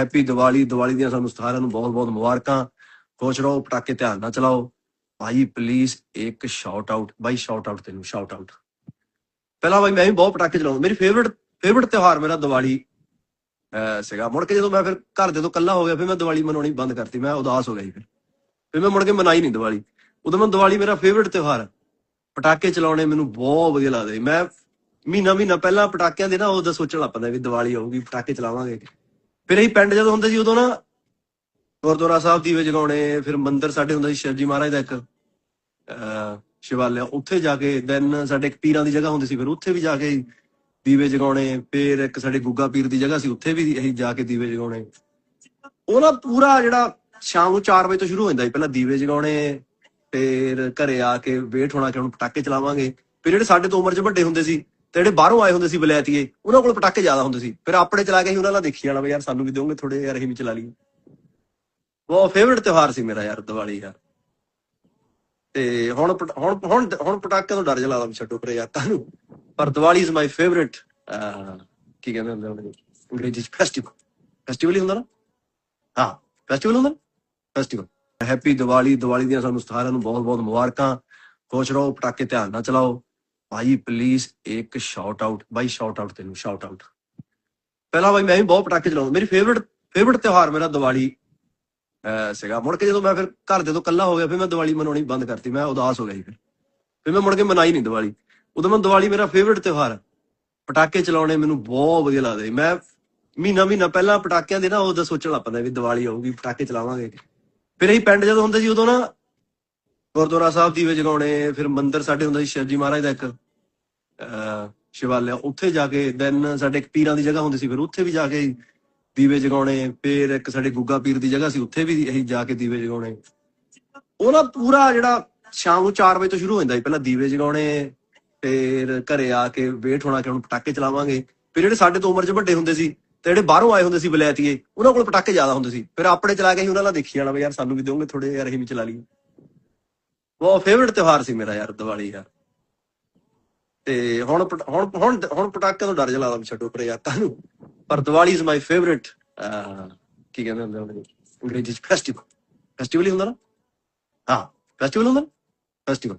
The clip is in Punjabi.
ਹੈਪੀ ਦੀਵਾਲੀ ਦੀਵਾਲੀ ਦੀਆਂ ਸਾਨੂੰ ਸਾਰਿਆਂ ਨੂੰ ਬਹੁਤ ਬਹੁਤ ਮੁਬਾਰਕਾਂ। ਖੁਸ਼ ਰਹੋ, ਪਟਾਕੇ ਧਿਆਨ ਨਾਲ ਚਲਾਓ। ਭਾਈ ਪਲੀਜ਼ ਇੱਕ ਸ਼ਾਊਟ ਆਊਟ ਬਾਈ ਸ਼ਾਊਟ ਆਊਟ ਤੈਨੂੰ ਸ਼ਾਊਟ ਆਊਟ ਪਹਿਲਾਂ ਬਾਈ, ਮੈਂ ਵੀ ਬਹੁਤ ਪਟਾਕੇ ਚਲਾਉਂਦਾ। ਮੇਰੀ ਫੇਵਰਿਟ ਫੇਵਰਿਟ ਤਿਉਹਾਰ ਮੇਰਾ ਦੀਵਾਲੀ ਸੀਗਾ। ਮੁੜ ਕੇ ਜਦੋਂ ਮੈਂ ਫਿਰ ਘਰ ਜਦੋਂ ਤੋਂ ਇਕੱਲਾ ਹੋ ਗਿਆ, ਫਿਰ ਮੈਂ ਦੀਵਾਲੀ ਮਨਾਉਣੀ ਬੰਦ ਕਰਤੀ। ਮੈਂ ਉਦਾਸ ਹੋ ਗਿਆ ਜੀ ਫਿਰ। ਫਿਰ ਮੈਂ ਮੁੜ ਕੇ ਮਨਾਈ ਨਹੀਂ ਦੀਵਾਲੀ। ਉਦੋਂ ਮੈਂ ਦੀਵਾਲੀ ਮੇਰਾ ਫੇਵਰਿਟ ਤਿਉਹਾਰ। ਪਟਾਕੇ ਚਲਾਉਣੇ ਮੈਨੂੰ ਬਹੁਤ ਵਧੀਆ ਲੱਗਦੇ ਮੈਂ ਮਹੀਨਾ ਮਹੀਨਾ ਪਹਿਲਾਂ ਪਟਾਕਿਆਂ ਦੇ ਨਾ ਉਹਦਾ ਸੋਚਣ ਲੱਗ ਪੈਂਦਾ ਵੀ ਦੀਵਾਲੀ ਆਊਗੀ, ਪਟਾਕੇ ਚਲਾਵਾਂਗੇ। ਫਿਰ ਅਸੀਂ ਪਿੰਡ ਜਦੋਂ ਹੁੰਦੇ ਸੀ, ਉਦੋਂ ਨਾ ਗੁਰਦੁਆਰਾ ਸਾਹਿਬ ਦੀਵੇ ਜਗਾਉਣੇ, ਫਿਰ ਮੰਦਿਰ ਸਾਡੇ ਹੁੰਦਾ ਸੀ ਸ਼ਿਵਜੀ ਮਹਾਰਾਜ ਦਾ ਇੱਕ, ਅਹ, ਸ਼ਿਵਾਲਿਆ। ਉੱਥੇ ਜਾ ਕੇ ਦੈਨ ਸਾਡੇ ਇੱਕ ਪੀਰਾਂ ਦੀ ਜਗ੍ਹਾ ਹੁੰਦੀ ਸੀ, ਫਿਰ ਉੱਥੇ ਵੀ ਜਾ ਕੇ ਦੀਵੇ ਜਗਾਉਣੇ, ਫਿਰ ਇੱਕ ਸਾਡੇ ਗੁੱਗਾ ਪੀਰ ਦੀ ਜਗ੍ਹਾ ਸੀ, ਉੱਥੇ ਵੀ ਅਸੀਂ ਜਾ ਕੇ ਦੀਵੇ ਜਗਾਉਣੇ। ਉਹ ਨਾ ਪੂਰਾ ਜਿਹੜਾ ਸ਼ਾਮ ਨੂੰ 4 ਵਜੇ ਤੋਂ ਸ਼ੁਰੂ ਹੋ ਜਾਂਦਾ ਸੀ, ਪਹਿਲਾਂ ਦੀਵੇ ਜਗਾਉਣੇ, ਫਿਰ ਘਰੇ ਆ ਕੇ ਵੇਟ ਹੋਣਾ ਕਿ ਹੁਣ ਪਟਾਕੇ ਚਲਾਵਾਂਗੇ। ਫਿਰ ਜਿਹੜੇ ਸਾਡੇ ਤੋਂ ਉਮਰ 'ਚ ਵੱਡੇ ਹੁੰਦੇ ਸੀ ਤੇ ਜਿਹੜੇ ਬਾਹਰੋਂ ਆਏ ਹੁੰਦੇ ਸੀ ਬਲੈਤੀਏ, ਉਹਨਾਂ ਕੋਲ ਪਟਾਕੇ ਜ਼ਿਆਦਾ ਹੁੰਦੇ ਸੀ। ਫਿਰ ਆਪਣੇ ਚਲਾ ਕੇ ਅਸੀਂ ਉਹਨਾਂ ਨਾਲ ਦੇਖੀ ਜਾਣਾ ਵੀ ਯਾਰ ਸਾਨੂੰ ਵੀ ਦਿਓਗੇ ਥੋੜੇ ਯਾਰ ਅਸੀਂ ਵੀ ਚਲਾ ਲਈਏ। ਉਹ ਫੇਵਰਿਟ ਤਿਉਹਾਰ ਸੀ ਮੇਰਾ ਯਾਰ ਦੀਵਾਲੀ ਯਾਰ ਤੇ ਹੁਣ ਹੁਣ ਹੁਣ ਹੁਣ ਪਟਾਕਿਆਂ ਤੋਂ ਡਰ ਜਿਹਾ ਲੱਗਦਾ ਛੱਡੋ ਪਰੇ ਯਾਰ ਤੁਹਾਨੂੰ ਪਰ ਦੀਵਾਲੀ ਇਜ਼ ਮਾਈ ਫੇਵਰਿਟ ਕੀ ਕਹਿੰਦੇ ਹੁੰਦੇ ਉਹਨੂੰ? ਅੰਗਰੇਜ਼ੀ ਚ ਫੈਸਟੀਵਲ ਫੈਸਟੀਵਲ ਹੀ ਹੁੰਦਾ ਨਾ? ਹਾਂ ਫੈਸਟੀਵਲ ਹੁੰਦਾ ਫੈਸਟੀਵਲ ਹੈਪੀ ਦੀਵਾਲੀ ਦੀਵਾਲੀ ਦੀਆਂ ਸਾਨੂੰ ਸਾਰਿਆਂ ਨੂੰ ਬਹੁਤ ਬਹੁਤ ਮੁਬਾਰਕਾਂ। ਖੁਸ਼ ਰਹੋ, ਪਟਾਕੇ ਧਿਆਨ ਨਾਲ ਚਲਾਓ। ਭਾਈ ਪਲੀਜ਼ ਇੱਕ ਸ਼ਾਊਟ ਆਊਟ ਬਾਈ ਸ਼ਾਊਟ ਆਊਟ ਤੈਨੂੰ ਸ਼ਾਊਟ ਆਊਟ ਪਹਿਲਾਂ ਬਾਈ ਮੈਂ ਵੀ ਬਹੁਤ ਪਟਾਕੇ ਚਲਾਉਂਦਾ, ਮੇਰੀ ਫੇਵਰਿਟ ਫੇਵਰਿਟ ਤਿਉਹਾਰ ਮੇਰਾ ਦੀਵਾਲੀ ਸੀਗਾ। ਮੁੜ ਕੇ ਜਦੋਂ ਮੈਂ ਫਿਰ ਘਰ ਦੇ ਤੋਂ ਇਕੱਲਾ ਹੋ ਗਿਆ, ਫਿਰ ਮੈਂ ਦੀਵਾਲੀ ਮਨਾਉਣੀ ਬੰਦ ਕਰਤੀ, ਮੈਂ ਉਦਾਸ ਹੋ ਗਿਆ ਜੀ ਫਿਰ। ਫਿਰ ਮੈਂ ਮੁੜ ਕੇ ਮਨਾਈ ਨਹੀਂ ਦੀਵਾਲੀ। ਉਦੋਂ ਮੈਂ ਦੀਵਾਲੀ ਮੇਰਾ ਫੇਵਰਿਟ ਤਿਉਹਾਰ ਪਟਾਕੇ ਚਲਾਉਣੇ ਮੈਨੂੰ ਬਹੁਤ ਵਧੀਆ ਲੱਗਦਾ ਸੀ। ਮੈਂ ਮਹੀਨਾ ਮਹੀਨਾ ਪਹਿਲਾਂ ਪਟਾਕਿਆਂ ਦੇ ਨਾ ਉਹਦਾ ਸੋਚਣ ਲੱਗ ਪੈਂਦਾ ਵੀ ਦੀਵਾਲੀ ਆਊਗੀ, ਪਟਾਕੇ ਚਲਾਵਾਂਗੇ। ਫਿਰ ਅਸੀਂ ਪਿੰਡ ਜਦੋਂ ਹੁੰਦੇ ਸੀ, ਉਦੋਂ ਨਾ ਗੁਰਦੁਆਰਾ ਸਾਹਿਬ ਦੀਵੇ ਜਗਾਉਣੇ, ਫਿਰ ਮੰਦਿਰ ਸਾਡੇ ਹੁੰਦਾ ਸੀ ਸ਼ਿਵਜੀ ਮਹਾਰਾਜ ਦਾ ਇੱਕ, ਅਹ, ਸ਼ਿਵਾਲਿਆ। ਉੱਥੇ ਜਾ ਕੇ ਦੈਨ ਸਾਡੇ ਇੱਕ ਪੀਰਾਂ ਦੀ ਜਗ੍ਹਾ ਹੁੰਦੀ ਸੀ ਫਿਰ ਉੱਥੇ ਵੀ ਜਾ ਕੇ ਦੀਵੇ ਜਗਾਉਣੇ, ਫਿਰ ਇੱਕ ਸਾਡੇ ਗੁੱਗਾ ਪੀਰ ਦੀ ਜਗ੍ਹਾ ਸੀ, ਉੱਥੇ ਵੀ ਅਸੀਂ ਜਾ ਕੇ ਦੀਵੇ ਜਗਾਉਣੇ। ਉਹ ਨਾ ਪੂਰਾ ਜਿਹੜਾ ਸ਼ਾਮ ਨੂੰ 4 ਵਜੇ ਤੋਂ ਸ਼ੁਰੂ ਹੋ ਜਾਂਦਾ ਸੀ, ਪਹਿਲਾਂ ਦੀਵੇ ਜਗਾਉਣੇ, ਫਿਰ ਘਰੇ ਆ ਕੇ ਵੇਟ ਹੋਣਾ ਕਿ ਹੁਣ ਪਟਾਕੇ ਚਲਾਵਾਂਗੇ। ਫਿਰ ਜਿਹੜੇ ਸਾਡੇ ਤੋਂ ਉਮਰ 'ਚ ਵੱਡੇ ਹੁੰਦੇ ਸੀ ਤੇ ਜਿਹੜੇ ਬਾਹਰੋਂ ਆਏ ਹੁੰਦੇ ਸੀ ਬਲੈਤੀਏ, ਉਹਨਾਂ ਕੋਲ ਪਟਾਕੇ ਜ਼ਿਆਦਾ ਹੁੰਦੇ ਸੀ। ਫਿਰ ਆਪਣੇ ਚਲਾ ਕੇ ਅਸੀਂ ਉਹਨਾਂ ਨਾਲ ਦੇਖੀ ਜਾਣਾ ਵੀ ਯਾਰ ਸਾਨੂੰ ਵੀ ਦਿਓਗੇ ਥੋੜੇ ਯਾਰ ਅਸੀਂ ਵੀ ਚਲਾ ਲਈਏ। ਉਹ ਫੇਵਰਿਟ ਤਿਉਹਾਰ ਸੀ ਮੇਰਾ ਯਾਰ, ਦੀਵਾਲੀ ਯਾਰ। ਤੇ ਹੁਣ ਪਟ- ਹੁਣ ਹੁਣ ਹੁਣ ਪਟਾਕਿਆਂ ਤੋਂ ਡਰ ਜਿਹਾ ਲਾ ਵੀ ਛੱਡੋ ਪਰੇ ਯਾਰ ਤੁਹਾਨੂੰ ਪਰ ਦੀਵਾਲੀ ਇਜ਼ ਮਾਈ ਫੇਵਰਿਟ ਕੀ ਕਹਿੰਦੇ ਹੁੰਦੇ ਉਹਨੂੰ? ਅੰਗਰੇਜ਼ੀ ਚ ਫੈਸਟੀਵਲ ਫੈਸਟੀਵਲ ਹੀ ਹੁੰਦਾ ਨਾ? ਹਾਂ ਫੈਸਟੀਵਲ ਹੁੰਦਾ ਫੈਸਟੀਵਲ